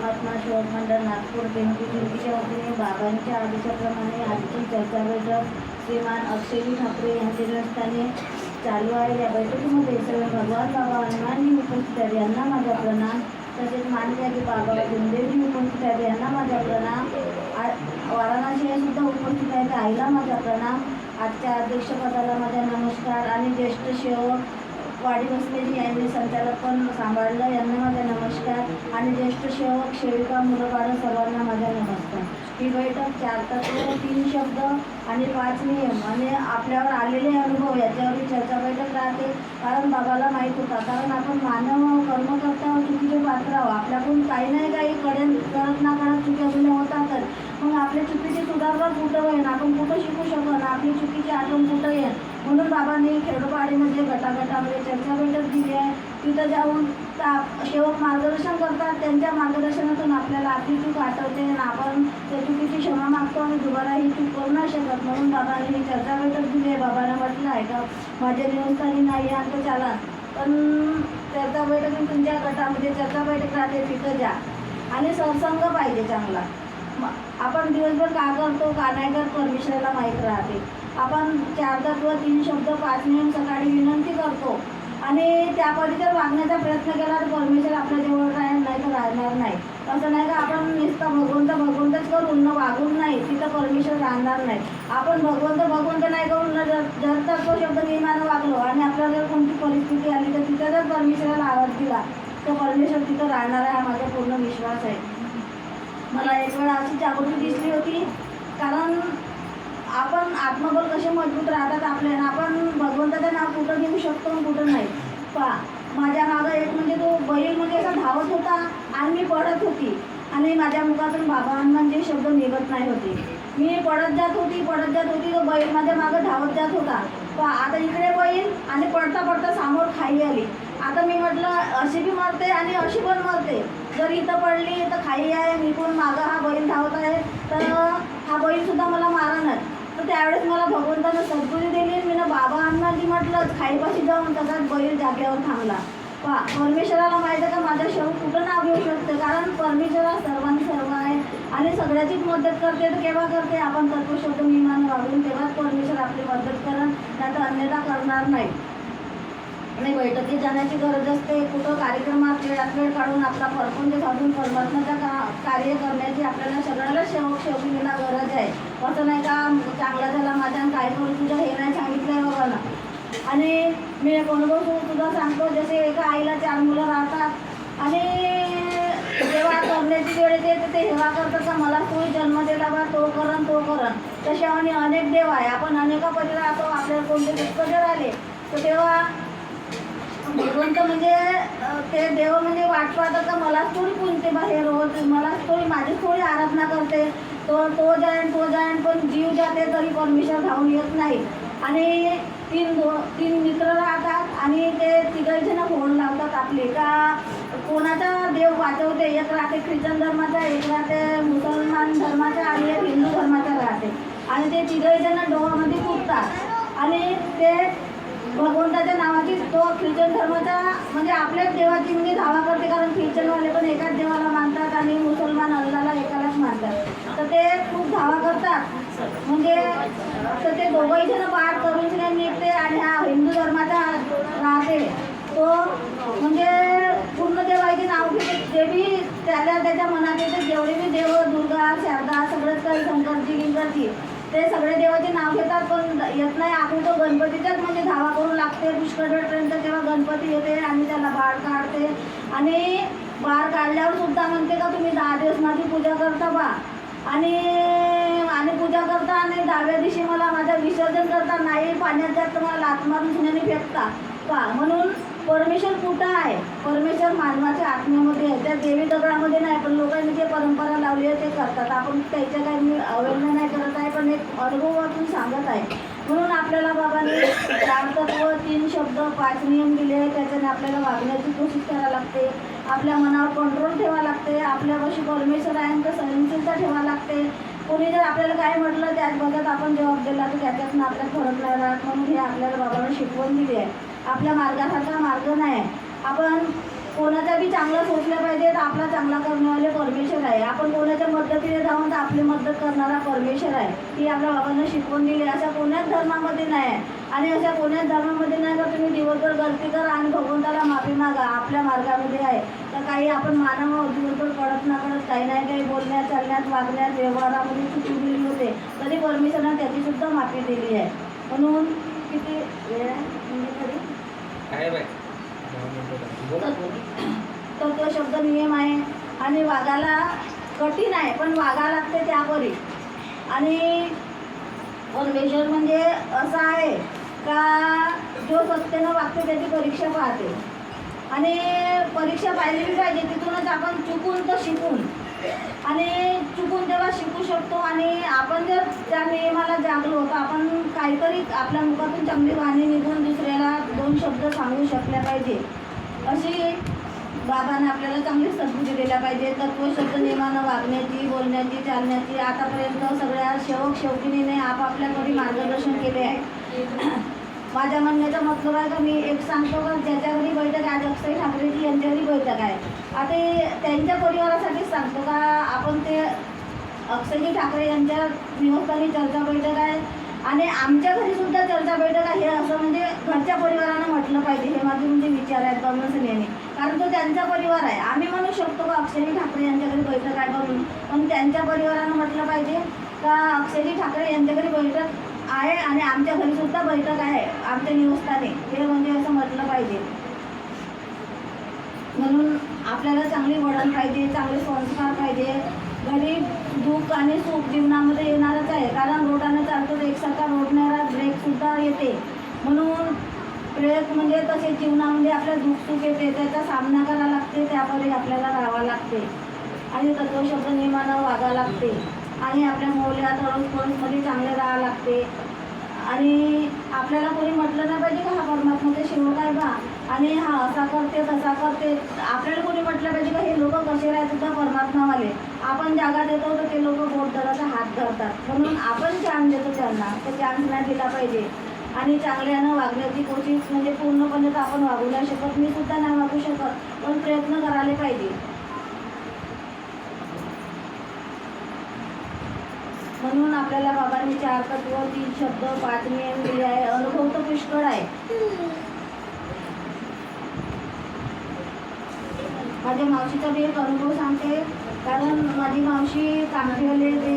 परमात्मा शिवक मंडळ नागपूर पिंपरी चिंचीच्या वतीने बाबांच्या आदेशाप्रमाणे आजची चर्चा बैठक श्रीमान अक्षयजी ठाकरे यांच्या निवासस्थानी चालू आहे. या बैठकीमध्ये सर्व भगवान बाबा हनुमानजी उपस्थित आहेत यांना माझा प्रणाम तसेच माननीय बाबा गुंदेवजी उपस्थित आहेत यांना माझा प्रणाम आ- वाराणसी सुद्धा उपस्थित आहेत आईला माझा प्रणाम आजच्या अध्यक्षपदाला माझा नमस्कार आणि ज्येष्ठ सेवक वाडी बसलेजी यांनी संचालक पण सांभाळलं यांना माझा नमस्कार. आणि ज्येष्ठ सेवक सेविका मुलं सर्वांना माझ्या नमस्कार. ही बैठक चार तत्व तीन शब्द आणि पाच नियम आणि आपल्यावर आलेले अनुभव याच्यावरही चर्चा बैठक राहते. कारण बाबाला माहीत होता कारण आपण मानव कर्म करता चुकीचे पात्र आहोत. आपल्याकडून काही नाही काही करेन करत ना करत चुक्या गुन्हे होतातच मग आपल्या चुकीची सुधारणा कुठं होईल आपण कुठं शिकू शकन आपली चुकीची आठवण कुठं येईल? म्हणून बाबांनी खेडोपाडीमध्ये गटागटामध्ये चर्चा बैठक दिली आहे. तिथं जाऊन त्या मार्गदर्शन करतात. त्यांच्या मार्गदर्शनातून आपल्याला आपली चूक आठवते. आणि आपण त्या चुकीची क्षमा मागतो आणि दुबारा ही चूक करू नाही शकत. म्हणून बाबाने ही चर्चा बैठक दिली आहे. बाबांना म्हटलं आहे का माझ्या देवस्थानी नाही आहे तर चाला. पण चर्चा बैठक तुमच्या गटामध्ये चर्चा बैठक राहते. तिथं जा. आणि सरसंग पाहिजे चांगला. आपण दिवसभर का करतो का नाही करत परमेश्वराला माहीत राहते. आपण चार तत्व तीन शब्द पाच नियम सकाळी विनंती करतो. आणि त्या जर वागण्याचा प्रयत्न केला तर परमेश्वर आपल्या जवळ राहील नाही तर राहणार नाही. असं नाही का आपण नुसतं भगवंत भगवंतच करून न वागून नाही तिथं परमेश्वर राहणार नाही. आपण भगवंत भगवंत नाही करून न जर तर तो शब्द नियमानं वागलो आणि आपल्याला जर कोणती परिस्थिती आली तर तिथं जर परमेश्वराला आवाज दिला तर परमेश्वर तिथं राहणार आहे हा माझा पूर्ण विश्वास आहे. मला एक वेळा अशी जागृती दिसली होती कारण आपण आत्मबल कसे मजबूत राहतात आपले? आपण भगवंताचं नाव कुठं घेऊ शकतो आणि कुठं नाही? पा माझ्या मागं एक म्हणजे तो बैल म्हणजे असा धावत होता आणि मी पडत होती. आणि माझ्या मुखातून बाबा शब्द निघत नाही होते. मी पडत जात होती पडत जात होती तो बैल माझ्या मागं धावत जात होता. पा आता इकडे बैल आणि पडता पडता समोर खाई आली. आता मी म्हटलं अशी बी मरते आणि अशी पण मरते. जर इथं पडली तर खाई आहे मी पण मागं हा बैल धावत आहे. तर हा बैलसुद्धा मला मारणार. तर त्यावेळेस मला भगवंतानं सद्बुद्धी दिली. मी ना बाबा ती म्हटलं खाईपाशी जाऊन तसाच बैल जागेवर थांबला. पा परमेश्वराला माहिती आहे का माझा शव कुठं नाव घेऊ शकते? कारण परमेश्वरा सर्वांनी सर्व आहे आणि सगळ्याचीच मदत करते तर केव्हा करते? आपण तत्वशब्द विमान वागून तेव्हाच परमेश्वर आपली मदत करण नाही तर अन्यथा करणार नाही. आणि बैठकीत जाण्याची गरज असते. कुठं कार्यक्रमात वेळात वेळ काढून आपला परपुंज साधून परमात्म्याचं का कार्य करण्याची आपल्याला सगळ्याला शेवक शेवटीला गरज आहे. असं नाही का चांगला झाला माझ्या आणि काय करू तुझं हे नाही सांगितलं आहे ना. आणि मी एक अनुभव सु- सांगतो जसे एका आईला चार मुलं राहतात आणि जेव्हा करण्याची वेळ येते तर ते हेवा करतात का मला तू जन्म दिला बा तो करण तो करण. तसे आणि अनेक देव आहे. आपण अनेकापदी राहतो आपल्याला कोणते दुःख जर आले तर तेव्हा भगवंत म्हणजे ते देव म्हणजे वाट पाहतात तर मलाच थोडी कोणते बाहेर हो. रोज मलाच थोडी माझी थोडी आराधना करते. तो तो जाईन तो जाईन पण जीव जाते तरी परमेश्वर धावून येत नाही. आणि तीन दो तीन मित्र राहतात आणि ते तिघाईजणं जण फोन लावतात आपले. का कोणाचा देव वाचवते? एक राहते ख्रिश्चन धर्माचा एक राहते मुसलमान धर्माचा आणि एक हिंदू धर्माचा राहते. आणि ते तिघाईजणं जण फुटतात. आणि ते भगवंताच्या की तो ख्रिश्चन धर्माचा म्हणजे आपल्याच देवाची म्हणजे धावा करते कारण ख्रिश्चनवाले पण एकाच देवाला मानतात आणि मुसलमान अल्लाला एकालाच मानतात. तर ते खूप धावा करतात. म्हणजे तर ते दोघंही जण पार करून नाही निघते आणि हा हिंदू धर्माचा राहते तो म्हणजे पूर्ण देवाचे नाव घेते. जे बी त्याला त्याच्या मनात येते जेवढे बी देव दुर्गा शारदा सगळंच काही शंकरजी गिंकरजी ते सगळे देवाचे नाव घेतात पण येत नाही. आपण तो गणपतीच्याच म्हणजे धावा करू लागते पुष्कळपर्यंत तेव्हा गणपती येते आणि त्याला बाळ काढते. आणि बाळ काढल्यावर सुद्धा म्हणते का तुम्ही दहा दिवस माझी पूजा करता बा. आणि आणि पूजा करता आणि दहाव्या दिवशी मला माझं विसर्जन करता नाही पाण्यात जास्त मला लात मारून धुण्याने फेकता. पा म्हणून परमेश्वर कुठं आहे? परमेश्वर मानवाच्या आत्म्यामध्ये आहे. त्या देवी दगडामध्ये नाही पण लोकांनी जे परंपरा लावली आहे ते करतात. आपण त्याच्या काही मी अवहेलना नाही करत आहे पण एक अनुभवातून सांगत आहे. म्हणून आपल्याला बाबांनी चार तत्व तीन शब्द पाच नियम दिले आहे त्याच्याने आपल्याला वागण्याची कोशिश करावी लागते. आपल्या मनावर कंट्रोल ठेवा लागते. आपल्यापाशी परमेश्वर आहे तर सहनशीलता ठेवा लागते. कोणी जर आपल्याला काय म्हटलं त्याच बघत आपण जबाब दिला तर त्याच्यातनं आपल्याला फरक नाही राहत म्हणून हे आपल्याला बाबांना शिकवण दिली आहे. आपल्या मार्गासारखा मार्ग नाही. आपण कोणाचा बी चांगलं सोचलं पाहिजे तर आपला चांगला करण्यावाले परमेश्वर आहे. आपण कोणाच्या मदतीने जाऊन तर आपली मदत करणारा परमेश्वर आहे. ती आपल्या बाबांना शिकवून दिली. अशा कोण्याच धर्मामध्ये नाही. आहे आणि अशा कोण्याच धर्मामध्ये नाही तर तुम्ही दिवसभर गलती करा आणि भगवंताला माफी मागा. आपल्या मार्गामध्ये आहे. तर काही आपण मानव दिवसभर कळत ना कळत काही नाही काही बोलण्यात चालण्यात वागण्यात व्यवहारामध्ये चुकी दिली होते. तरी परमेश्वरनं त्याचीसुद्धा माफी दिली आहे. म्हणून किती वेळ म्हणजे तरी? बाय तत्व शब्द नियम आहे आणि वागायला कठीण आहे पण वागा लागते त्यापरी आणि परमेश्वर म्हणजे असं आहे का जो सत्यानं वागते त्याची परीक्षा पाहते. आणि परीक्षा पाहिली बी पाहिजे तिथूनच आपण चुकून तर शिकून. आणि शिकू शकतो आणि आपण जर त्या नियमाला जागलो तर आपण काहीतरी आपल्या मुखातून चांगली वाणी निघून दुसऱ्याला दोन शब्द सांगू शकल्या पाहिजे. अशी बाबांना आपल्याला चांगली संस्कृती दिल्या पाहिजे. तत्व शब्द नियमानं वागण्याची बोलण्याची चालण्याची आतापर्यंत सगळ्या शेवक शेवकिनीने आपापल्याकडे मार्गदर्शन केले आहे. माझ्या म्हणण्याचा मतलब आहे का? मी एक सांगतो का? ज्याच्या घरी बैठक आहे, आज अक्षय ठाकरेजी यांच्या घरी बैठक आहे. आता त्यांच्या परिवारासाठीच सांगतो का? आपण ते अक्षयजी ठाकरे यांच्या निवासस्थानी चर्चा बैठक आहे. आणि आमच्या घरी सुद्धा चर्चा बैठक आहे. असं म्हणजे घरच्या परिवारानं म्हटलं पाहिजे. हे माझे म्हणजे विचार आहेत कमलसन यांनी कारण तो त्यांचा परिवार आहे. आम्ही म्हणू शकतो का अक्षयजी ठाकरे यांच्या घरी बैठक आहे म्हणून. पण त्यांच्या परिवारानं म्हटलं पाहिजे का अक्षयजी ठाकरे यांच्या घरी बैठक आहे आणि आमच्या घरी सुद्धा बैठक आहे. आमच्या निवासस्थानी. हे म्हणजे असं म्हटलं पाहिजे. म्हणून आपल्याला चांगली वडण पाहिजे चांगले संस्कार पाहिजे. घरी दुःख आणि सुख जीवनामध्ये येणारच आहे. कारण रोडाने चालतो तर एकसारखा रोडणारा ब्रेकसुद्धा येते. म्हणून ब्रेक म्हणजे तसे जीवनामध्ये आपल्या दुःख सुख येते. त्याचा सामना करावा लागते त्यामध्ये आपल्याला राहावं लागते. आणि तत्वशब्द नियमानं वागावं लागते. आणि आपल्या मौल्यात अडोस पडोसमध्ये चांगले राहावं लागते. आणि आपल्याला कोणी म्हटलं नाही पाहिजे का हा परमात्माचा सेवक आहे बा? आणि हा असा करते तसा करते. आपल्याला कोणी म्हटलं पाहिजे का हे लोक कसे राहतात सुद्धा परमात्मावाले? आपण जागा देतो तर ते लोक बोट धराचा हात धरतात. म्हणून आपण चान्स देतो त्यांना. तर चान्स नाही दिला पाहिजे. आणि चांगल्यानं वागण्याची कोशिश म्हणजे पूर्णपणे तर आपण वागू नाही शकत. मी सुद्धा नाही वागू शकत. पण प्रयत्न करायला पाहिजे. म्हणून आपल्याला बाबांनी चार तत्व तीन शब्द पाच नियम दिले आहे. अनुभव तर पुष्कळ आहे. माझ्या मावशीचा मी एक अनुभव सांगते. कारण माझी मावशी कामठीवाले ते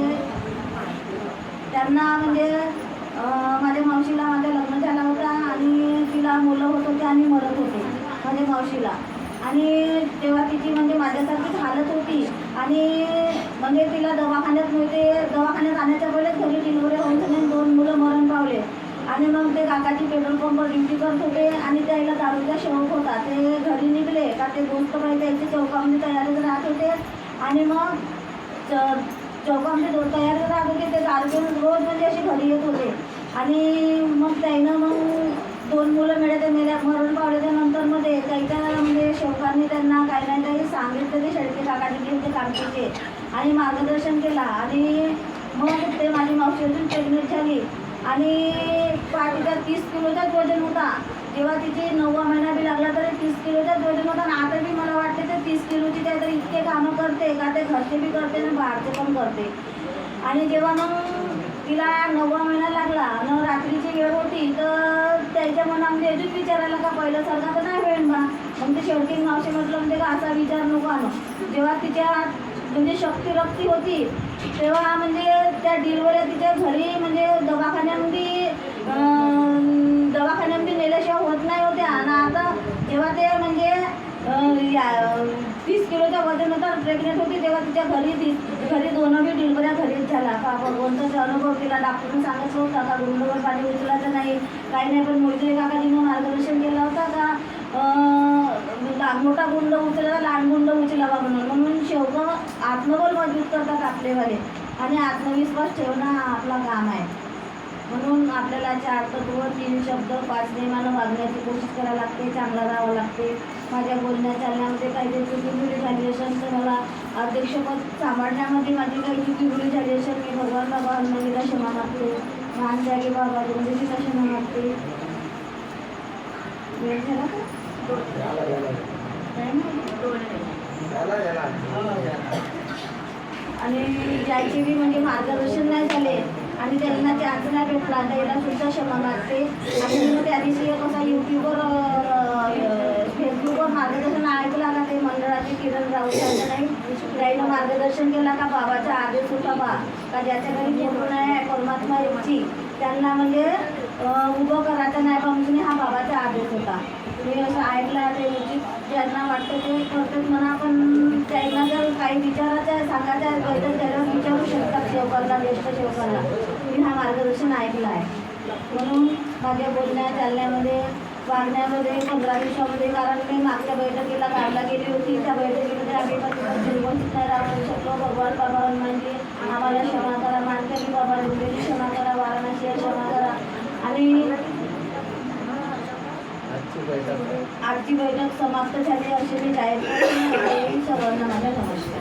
त्यांना म्हणजे माझ्या मावशीला माझ्या लग्न झाला होता आणि तिला मुलं होत होते आणि मरत होते माझ्या मावशीला. आणि तेव्हा तिची म्हणजे माझ्यासारखीच हालत होती आणि म्हणजे तिला दवाखान्यात मिळते दवाखान्यात आणण्याच्या वेळेस घरी डिलिव्हरी होऊन सगळे दोन मुलं मरण पावले. आणि मग ते काकाची पेट्रोल पंपवर ड्युटी करत होते आणि त्याला दारूचा शौक होता. ते घरी निघले का ते दोस्त पाहिजे त्यांची चौकामध्ये तयारीत राहत होते. आणि मग च- चौकामध्ये दोन तयार राहत होते ते सारखे रोज म्हणजे असे घरी येत होते. आणि मग त्यानं मग दोन मुलं मिळते मेल्या. मरण पावल्याच्या नंतर काही त्याच्या म्हणजे शौकांनी त्यांना काही नाही काही सांगितलं ते शेळके काकाचे घेऊन ते कामचे आणि मार्गदर्शन केला. आणि मग ते माझी मावशी अजून प्रेग्नेंट झाली. आणि पाठीचा तीस किलोचाच वजन होता. जेव्हा तिची नववा महिना बी लागला तरी तीस किलोच्या वजन आता बी मला वाटते ते तीस किलोची काहीतरी इतके कामं करते का ते घरचे बी करते आणि बाहेरचे पण करते. आणि जेव्हा मग तिला नववा महिना लागला न रात्रीची वेळ होती तर त्याच्या मनामध्ये अजून विचारायला का पहिल्यासारखा तर नाही वेळ बा मग ते शेवटी मावशी म्हटलं म्हणजे का असा विचार नको आणू? जेव्हा तिच्या म्हणजे शक्ती रक्ती होती तेव्हा म्हणजे त्या डिलिव्हऱ्या तिच्या घरी म्हणजे दवाखान्यामध्ये दवाखान्यामध्ये नेल्याशिवाय होत नाही होत्या. आणि आता जेव्हा ते म्हणजे या- तीस किलोच्या वजन प्रेग्नेंट होती तेव्हा तिच्या घरी ती घरी दोन बी डिलिव्हऱ्या घरीच झाला. का कोणताच अनुभव केला. डॉक्टरने सांगितलं होता का गुंडवर पाणी उचलायचं नाही. काही नाही पण मोहिते काकाजीनं मार्गदर्शन केलं होतं का मोठा गुंड उचलावा लहान गुंड उचलावा म्हणून. म्हणून शेवटं आत्मबल मजबूत करतात आपलेवाले. आणि आत्मविश्वास ठेवणं हा आपला काम आहे. म्हणून आपल्याला चार तत्व तीन शब्द पाच नियमानं वागण्याची कोशिश करावी लागते चांगलं राहावं लागते माझ्या बोलण्या चालण्यामध्ये काही चुकीबुरी झाली असेल तर मला अध्यक्षपद सांभाळण्यामध्ये माझी काही चुकीबुरी झाली असेल मी भगवान बाबा हनुमानीला क्षमा मागते मान जागे बाबा गुरुजीला क्षमा मागते वेळ झाला का? नाही ना? आणि ज्याचे बी म्हणजे मार्गदर्शन नाही झाले आणि त्यांना ते नाही भेटला त्याला सुद्धा क्षमा मागते. आणि त्या दिवशी एक असा यूट्यूबवर फेसबुकवर मार्गदर्शन ऐकला का ते मंडळाचे किरण राऊत यांचं नाही. त्यानं मार्गदर्शन केला का बाबाचा आदेश होता बा का ज्याच्या घरी फोटो नाही आहे परमात्मा यांची त्यांना म्हणजे उभं करायचं नाही पण म्हणजे हा बाबाचा आदेश होता. मी असं ऐकलं ते ज्यांना वाटतं ते करतात म्हणा पण त्यांना जर काही विचारायचं आहे सांगायचं आहे तर त्याला विचार शकतात शेवकाला ज्येष्ठ शेवकाला मी हा मार्गदर्शन ऐकलं आहे. म्हणून माझ्या बोलण्या चालण्यामध्ये वागण्यामध्ये पंधरा दिवसामध्ये कारण मी मागच्या बैठकीला काढला गेली होती. त्या बैठकीमध्ये आम्ही उपस्थित नाही राहू शकलो भगवान बाबा हनुमानजी आम्हाला क्षमा करा. मानकरी बाबा रुंदेली क्षमा करा. वाराणसी क्षमा करा. आणि आजची बैठक. समाप्त झाली अशी मी जाहीर. सर्वांना माझ्या नमस्कार.